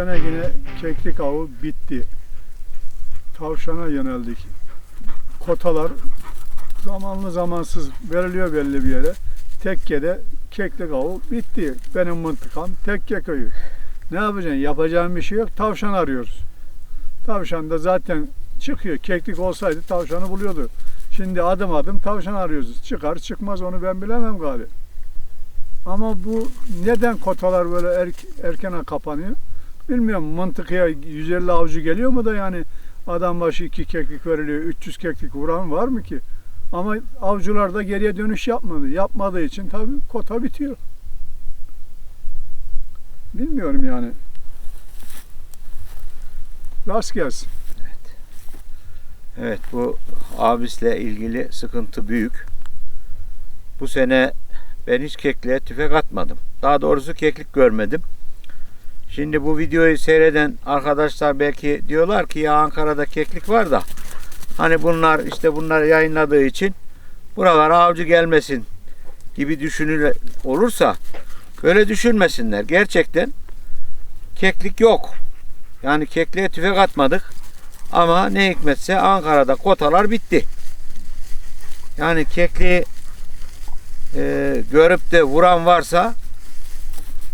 sene yine keklik avı bitti. Tavşana yöneldik. Kotalar zamanlı zamansız veriliyor belli bir yere. Tekkede keklik avı bitti. Benim mıntıkam tekke köyü. Ne yapacaksın? Yapacağın bir şey yok. Tavşan arıyoruz. Tavşan da zaten çıkıyor. Keklik olsaydı tavşanı buluyordu. Şimdi adım adım tavşan arıyoruz. Çıkar çıkmaz onu ben bilemem galiba. Ama bu neden kotalar böyle erk- erkene kapanıyor? Bilmiyorum mantıkıya 150 avcı geliyor mu da yani adam başı iki keklik veriliyor, 300 keklik vuran var mı ki? Ama avcılar da geriye dönüş yapmadı. Yapmadığı için tabii kota bitiyor. Bilmiyorum yani. Rast gelsin. Evet bu abisle ilgili sıkıntı büyük. Bu sene ben hiç kekliğe tüfek atmadım. Daha doğrusu keklik görmedim. Şimdi bu videoyu seyreden arkadaşlar belki diyorlar ki ya Ankara'da keklik var da hani bunlar işte bunlar yayınladığı için buralara avcı gelmesin gibi düşünür olursa böyle düşünmesinler. Gerçekten keklik yok. Yani kekliğe tüfek atmadık. Ama ne hikmetse Ankara'da kotalar bitti. Yani kekliği e, görüp de vuran varsa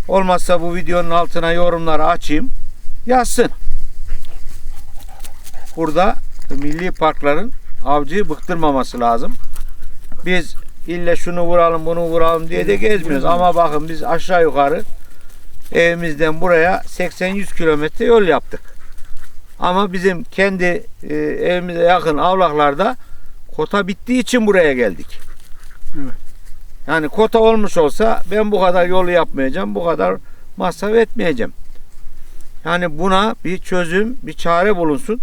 olmazsa bu videonun altına yorumları açayım yazsın. Burada milli parkların avcıyı bıktırmaması lazım. Biz ille şunu vuralım bunu vuralım diye de gezmiyoruz. Ama bakın biz aşağı yukarı evimizden buraya 80-100 kilometre yol yaptık. Ama bizim kendi e, evimize yakın avlaklarda kota bittiği için buraya geldik. Evet. Yani kota olmuş olsa ben bu kadar yolu yapmayacağım, bu kadar masraf etmeyeceğim. Yani buna bir çözüm, bir çare bulunsun.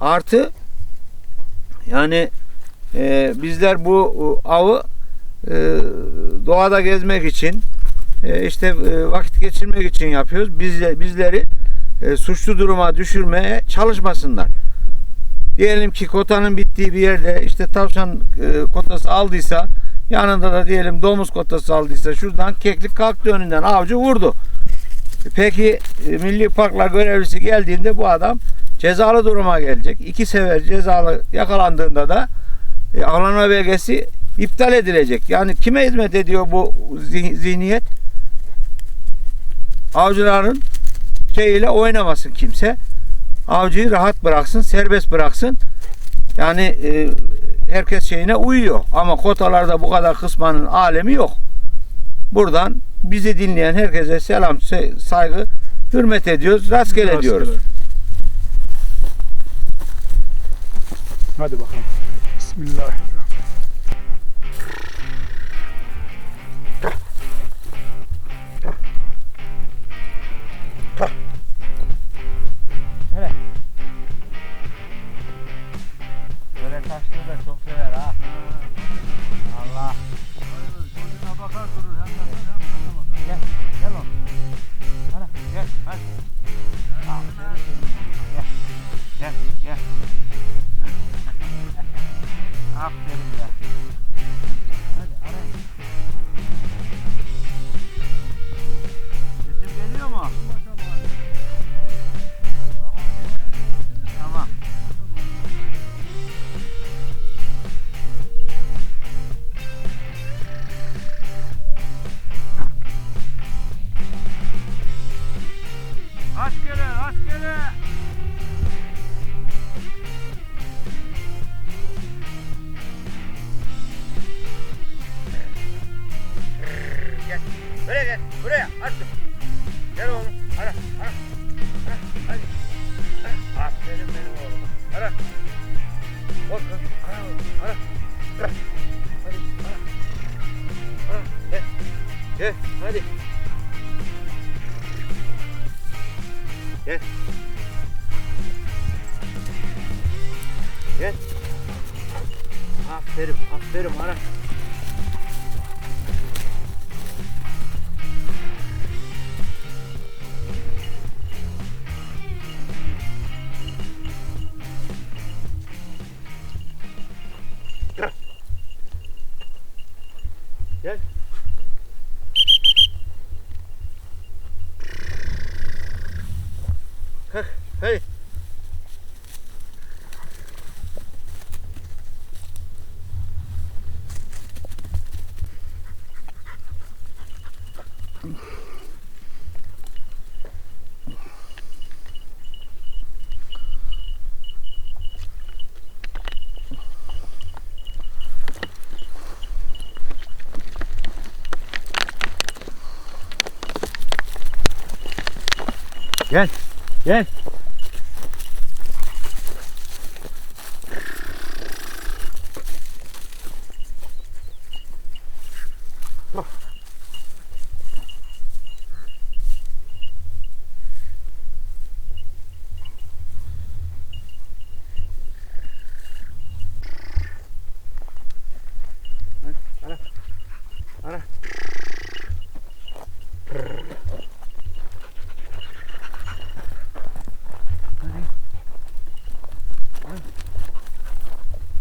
Artı yani e, bizler bu avı e, doğada gezmek için e, işte e, vakit geçirmek için yapıyoruz. Biz, bizleri e, suçlu duruma düşürmeye çalışmasınlar. Diyelim ki kotanın bittiği bir yerde işte tavşan e, kotası aldıysa yanında da diyelim domuz kotası aldıysa şuradan keklik kalktı önünden avcı vurdu. E, Peki e, milli parklar görevlisi geldiğinde bu adam cezalı duruma gelecek. İki sefer cezalı yakalandığında da e, avlanma belgesi iptal edilecek. Yani kime hizmet ediyor bu zih- zihniyet? Avcıların şeyiyle oynamasın kimse. Avcıyı rahat bıraksın, serbest bıraksın. Yani e, herkes şeyine uyuyor. Ama kotalarda bu kadar kısmanın alemi yok. Buradan bizi dinleyen herkese selam, se- saygı, hürmet ediyoruz. Rastgele Rastgele. diyoruz. Hadi bakalım. Bismillahirrahmanirrahim. Hey. Gel. Gel. Ara.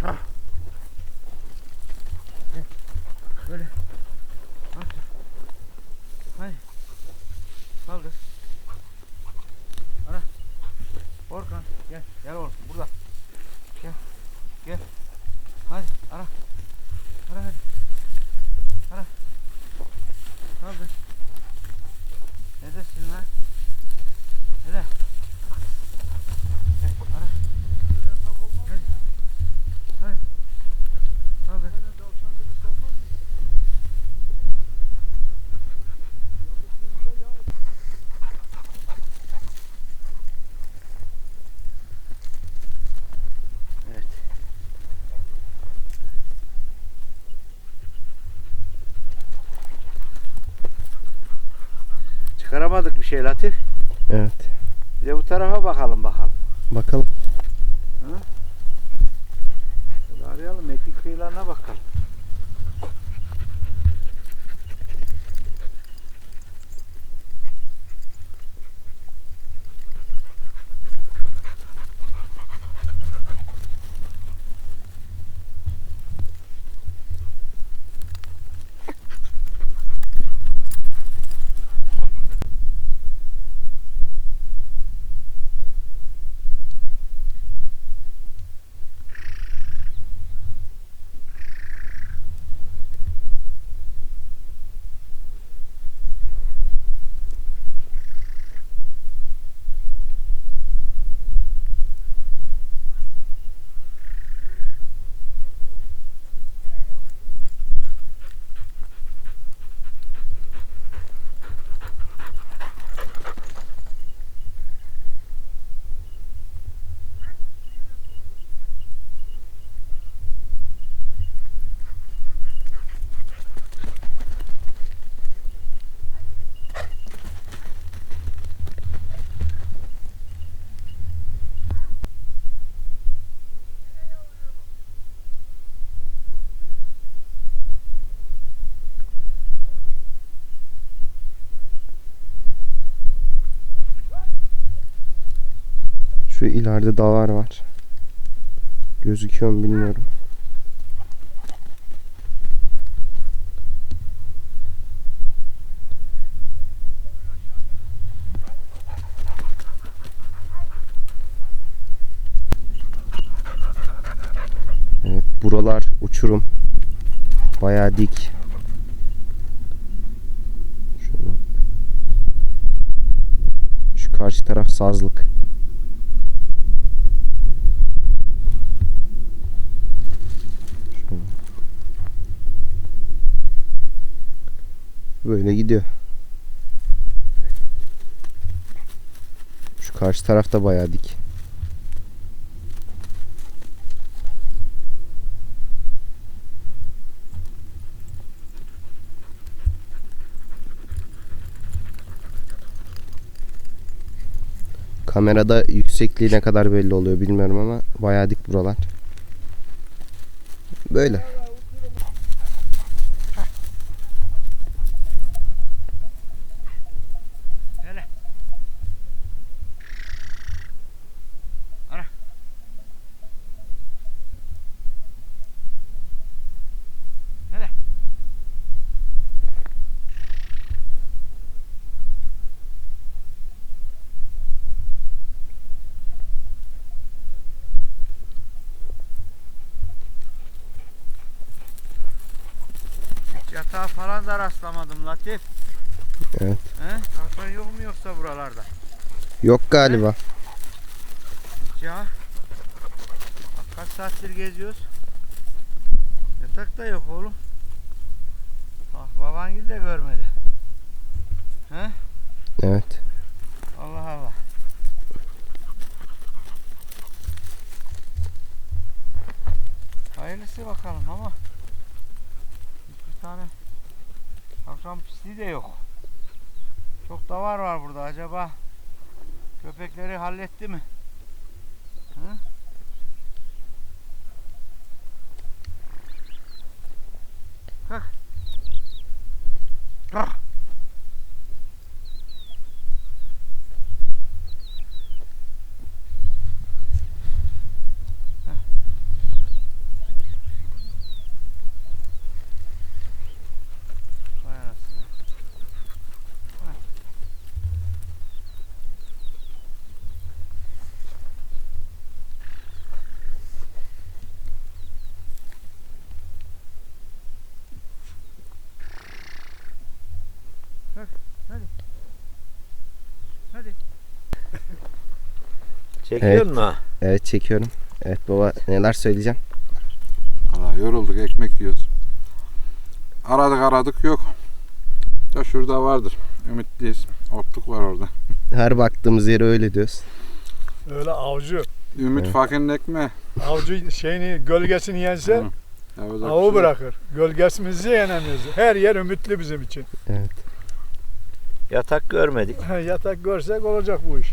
Ara. Böyle. At. Hayır. Kaldır. Ana. Orkan gel. Gel oğlum burada. Gel. Gel. Hadi ara. Ara hadi. Ara. Kaldır. Neredesin lan? Nere? Gel ara. Hadi. Hadi. Kaldır. Evet. Çıkaramadık bir şey Latif. Evet. Bir de bu tarafa bakalım bakalım. Bakalım. Şöyle arayalım. Mekik kıyılarına bakalım. Şu ileride davar var. Gözüküyor mu bilmiyorum. Evet buralar uçurum. Bayağı dik. Şu karşı taraf sazlık. Şöyle. Böyle gidiyor. Şu karşı taraf da bayağı dik. Kamerada yüksekliği ne kadar belli oluyor bilmiyorum ama bayağı dik buralar. Böyle. Yatağa falan da rastlamadım Latif. Evet. He? Tavşan yok mu yoksa buralarda? Yok galiba. Hiç ya. Kaç saattir geziyoruz. Yatak da yok oğlum. Ah babangil de görmedi. He? Evet. Allah Allah. Hayırlısı bakalım ama tane tavşan pisliği de yok. Çok davar var burada. Acaba köpekleri halletti mi? Hı? Kalk. Kalk. Vay anasını. Vay. Bak, hadi. Hadi. Çekiyor Evet. mu? Evet çekiyorum. Evet baba neler söyleyeceğim? Valla yorulduk ekmek yiyoruz. Aradık aradık yok. Da şurada vardır. Ümitliyiz. Otluk var orada. Her baktığımız yere öyle diyoruz. Öyle avcı. Ümit Evet. fakirin ekmeği. Avcı şeyini gölgesini yense şey avı yok. bırakır. Gölgesimizi yenemiyoruz. Her yer ümitli bizim için. Evet. Yatak görmedik. Yatak görsek olacak bu iş.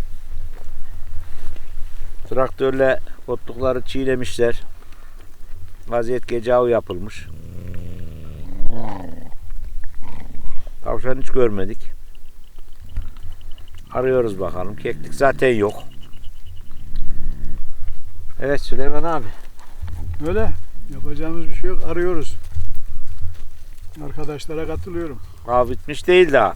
Traktörle otlukları çiğnemişler. Vaziyet gece avı yapılmış. Tavşan hiç görmedik. Arıyoruz bakalım. Keklik zaten yok. Evet Süleyman abi. Öyle. Yapacağımız bir şey yok. Arıyoruz. Arkadaşlara katılıyorum. Av bitmiş değil daha.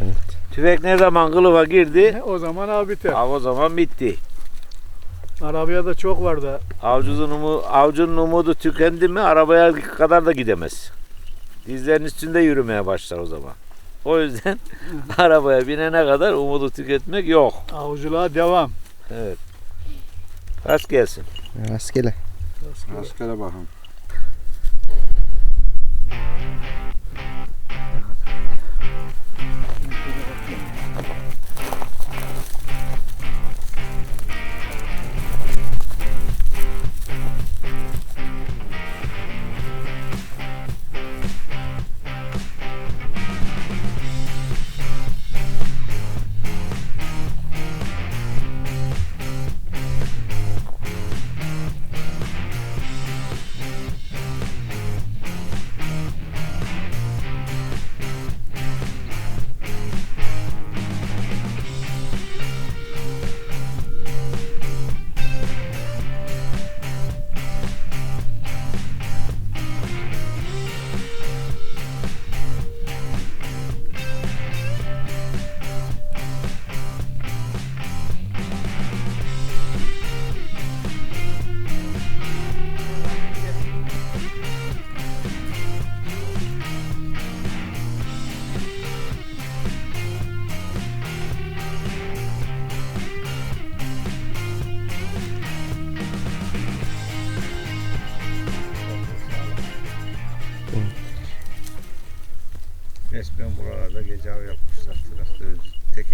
Evet. Tüfek ne zaman kılıfa girdi? E, o zaman abi biter. Av o zaman bitti. Arabaya da çok var da. Avcunun, umu, avcunun umudu tükendi mi arabaya kadar da gidemez. Dizlerin üstünde yürümeye başlar o zaman. O yüzden arabaya binene kadar umudu tüketmek yok. Avcılığa devam. Evet. Rast gelsin. Rastgele. Rastgele bakalım.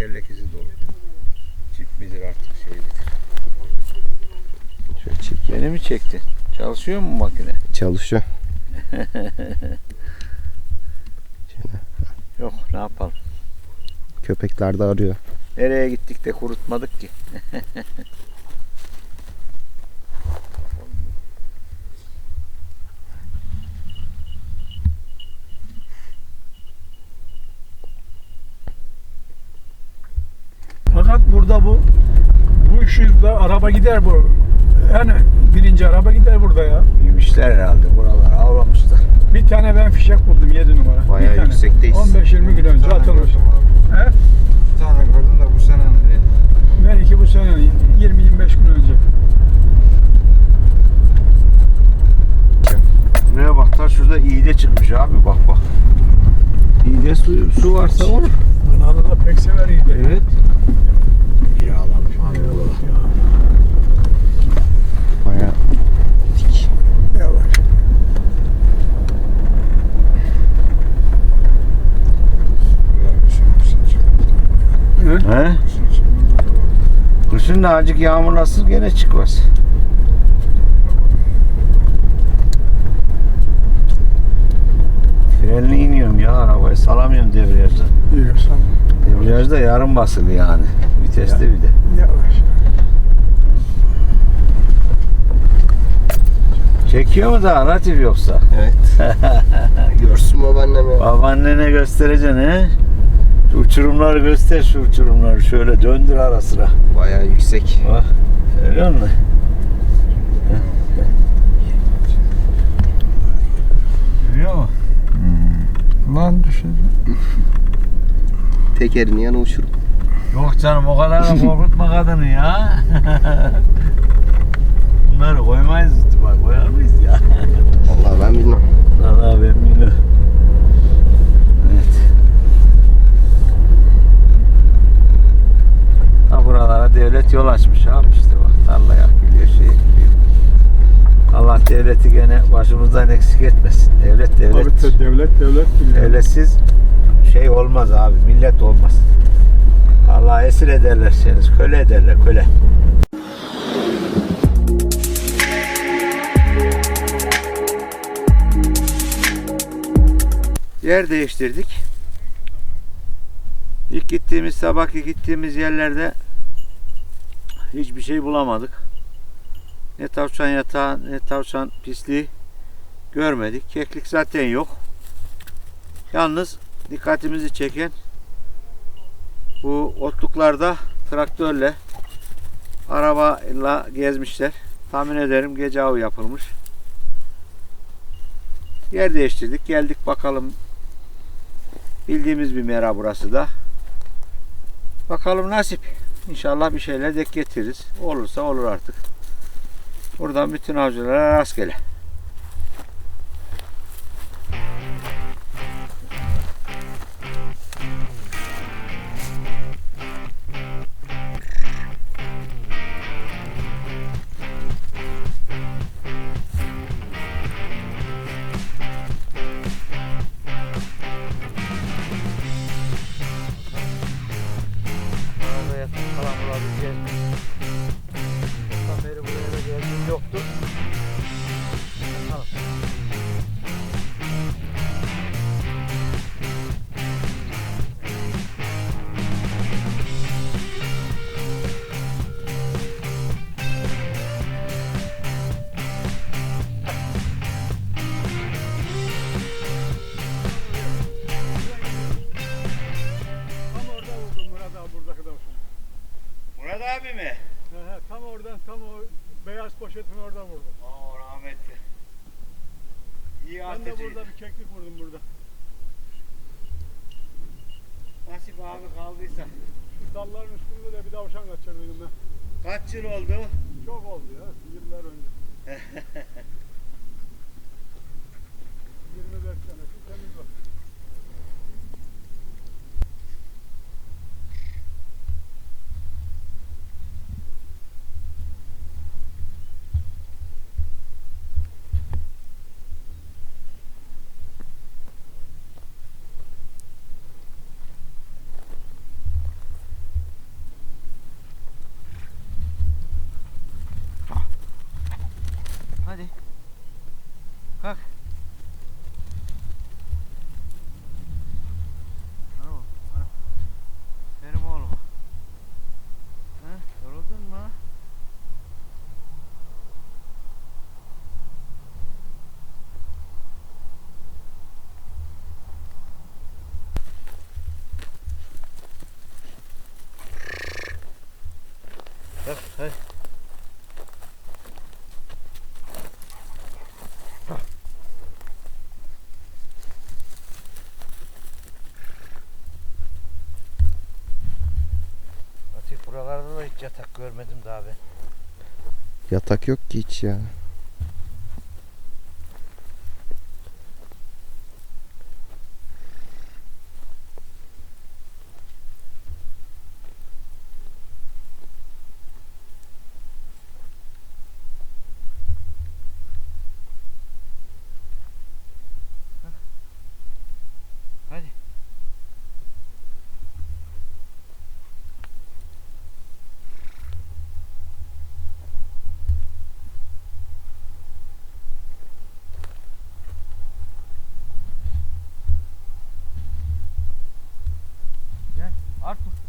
Tekerlek izi dolu. Çip midir artık şey midir? Şöyle çek. Beni mi çekti? Çalışıyor mu makine? Çalışıyor. Yok ne yapalım. Köpekler de arıyor. Nereye gittik de kurutmadık ki. Fakat burada bu bu ışıkta araba gider bu. Yani birinci araba gider burada ya. Yemişler herhalde buralar avlamışlar. Bir tane ben fişek buldum 7 numara. Bayağı bir tane. yüksekteyiz. 15-20 gün önce atılmış. He? Bir tane gördüm de bu sene Belki bu sene 20-25 gün önce. Buraya bak ta şurada iğne çıkmış abi bak bak. meyve suyu su varsa olur. Anadolu da pek sever iyiydi. Evet. Bayağı dik. Yavaş. He? He? Kışın da azıcık yağmurlasın gene çıkmaz. Frenli iniyorum ya arabayı salamıyorum debriyajdan. Yiyorsan Debriyajda yarım basılı yani. Viteste bir de. yavaş. Çekiyor mu daha Latif yoksa? Evet. Görsün babaannem ya. Babaannene göstereceksin he? Şu uçurumları göster şu uçurumları. Şöyle döndür ara sıra. Bayağı yüksek. Bak. Görüyor musun? Görüyor musun? Lan düşecek. Tekerini yana uçurup. Yok canım o kadar da korkutma kadını ya. Bunları koymayız bak koyar mıyız ya? Vallahi ben bilmem. Valla ben bilmiyorum. Evet. Ha buralara devlet yol açmış abi işte bak tarla yakılıyor şey. Allah devleti gene başımızdan eksik etmesin. Devlet devlet. Abi de devlet devlet. Devletsiz şey olmaz abi millet olmaz. Allah esir ederler seni köle ederler köle. Yer değiştirdik. İlk gittiğimiz sabahki gittiğimiz yerlerde hiçbir şey bulamadık. Ne tavşan yatağı ne tavşan pisliği görmedik. Keklik zaten yok. Yalnız dikkatimizi çeken bu otluklarda traktörle arabayla gezmişler. Tahmin ederim gece avı yapılmış. Yer değiştirdik. Geldik bakalım. Bildiğimiz bir mera burası da. Bakalım nasip. İnşallah bir şeyler dek getiririz. Olursa olur artık. Buradan bütün avcılara rastgele. Dalların üstünde de bir tavşan kaçırdıydım ben. Kaç yıl oldu? Çok oldu ya yıllar önce. 24 senesi temiz var. Hadi. Kalk. Ana oğlum, ana. Benim oğluma. Ha, yoruldun mu? Kalk, hadi. Atik buralarda da hiç yatak görmedim daha ben. Yatak yok ki hiç ya.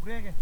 Buraya gel.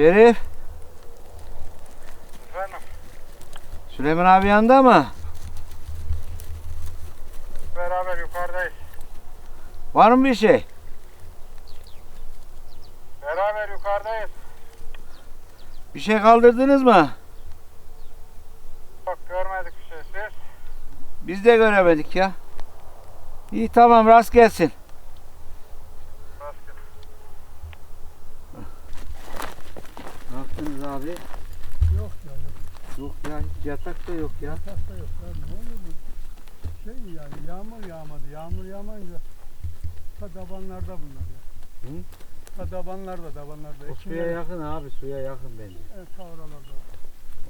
Şerif. Efendim? Süleyman abi yanında mı? Beraber yukarıdayız. Var mı bir şey? Beraber yukarıdayız. Bir şey kaldırdınız mı? Bak görmedik bir şey. Siz? Biz de göremedik ya. İyi tamam rast gelsin. Ne yaptınız abi? Yok ya yok. Yok ya hiç yatak da yok ya. Yatakta yok. Ya ne oluyor bu? Şey yani yağmur yağmadı. Yağmur yağmayınca ta dabanlarda bunlar ya. Hı? Dabanlarda dabanlarda. O suya Ekinler- yakın abi suya yakın bence. Evet ta oralarda.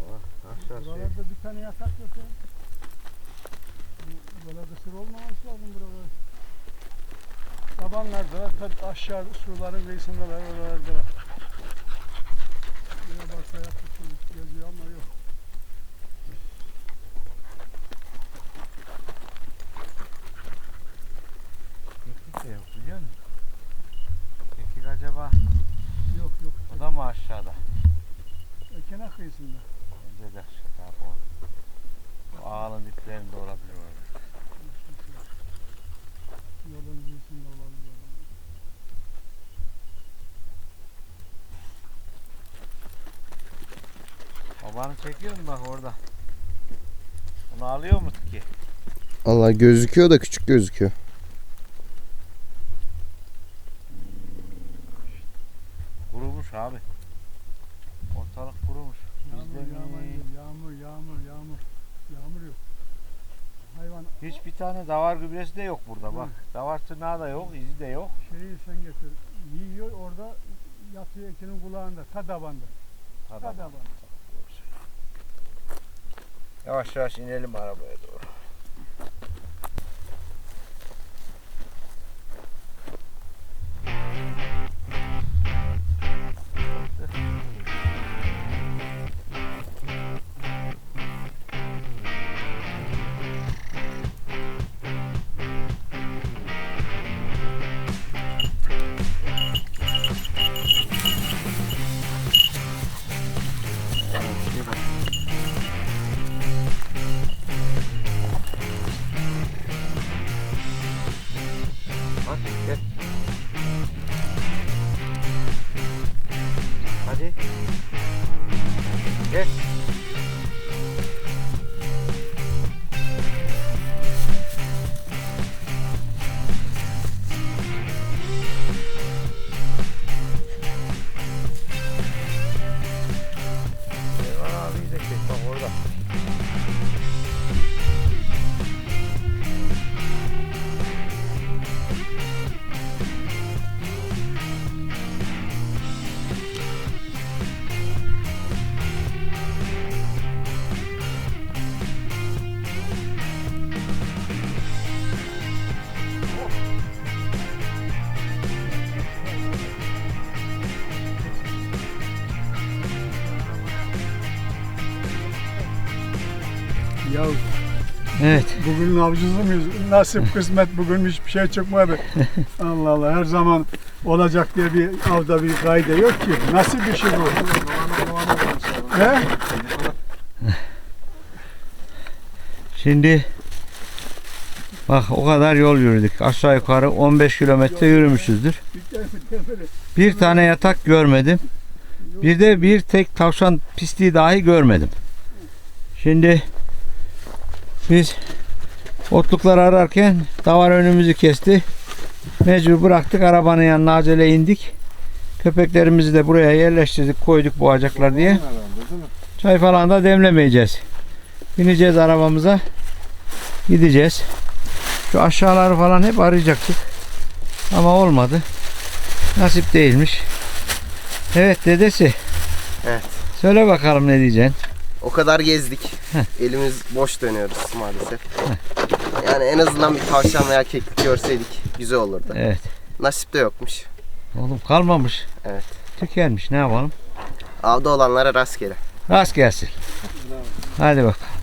Oh, aşağı suya. Buralarda bir tane yatak yok ya. Bu- Böyle kısır olmaması lazım buralar. Tabanlarda, ta aşağı suların kıyısındalar, oralarda var. Yine baksa yapmışsınız, geziyor ama yok. Keklik de yok biliyor musun? Keklik acaba Yok yok. o da mı aşağıda? Ekene kıyısında. Bence de aşağıda abi o. O ağalın diplerinde olabilir orada. Yolun kıyısında olabilir. Babanı çekiyor mu bak orada? Onu alıyor mu ki? Allah gözüküyor da küçük gözüküyor. Kurumuş abi. Ortalık kurumuş. Yağmur Bizde mi? yağmayınca yağmur, yağmur, yağmur. Yağmur yok. Hayvan Hiçbir tane davar gübresi de yok burada bak. Davar tırnağı da yok, izi de yok. şeyi sen getir. Yiyor orada yatıyor ekinin kulağında. Ta Adam. dabanda. Yavaş yavaş inelim arabaya doğru. Hadi Evet. bugün avcısı mıyız? Nasip kısmet bugün hiçbir şey çıkmadı. Allah Allah her zaman olacak diye bir avda bir kaide yok ki. Nasıl bir şey bu? He? Şimdi bak o kadar yol yürüdük. Aşağı yukarı 15 kilometre yürümüşüzdür. Bir tane yatak görmedim. Bir de bir tek tavşan pisliği dahi görmedim. Şimdi biz otlukları ararken davar önümüzü kesti. Mecbur bıraktık arabanın yanına acele indik. Köpeklerimizi de buraya yerleştirdik koyduk boğacaklar diye. Çay falan da demlemeyeceğiz. Bineceğiz arabamıza. Gideceğiz. Şu aşağıları falan hep arayacaktık. Ama olmadı. Nasip değilmiş. Evet dedesi. Evet. Söyle bakalım ne diyeceksin. O kadar gezdik. Elimiz boş dönüyoruz maalesef. Yani en azından bir tavşan veya keklik görseydik güzel olurdu. Evet. Nasip de yokmuş. Oğlum kalmamış. Evet. Tükenmiş ne yapalım. Avda olanlara rastgele. Rast gelsin. Hadi bakalım.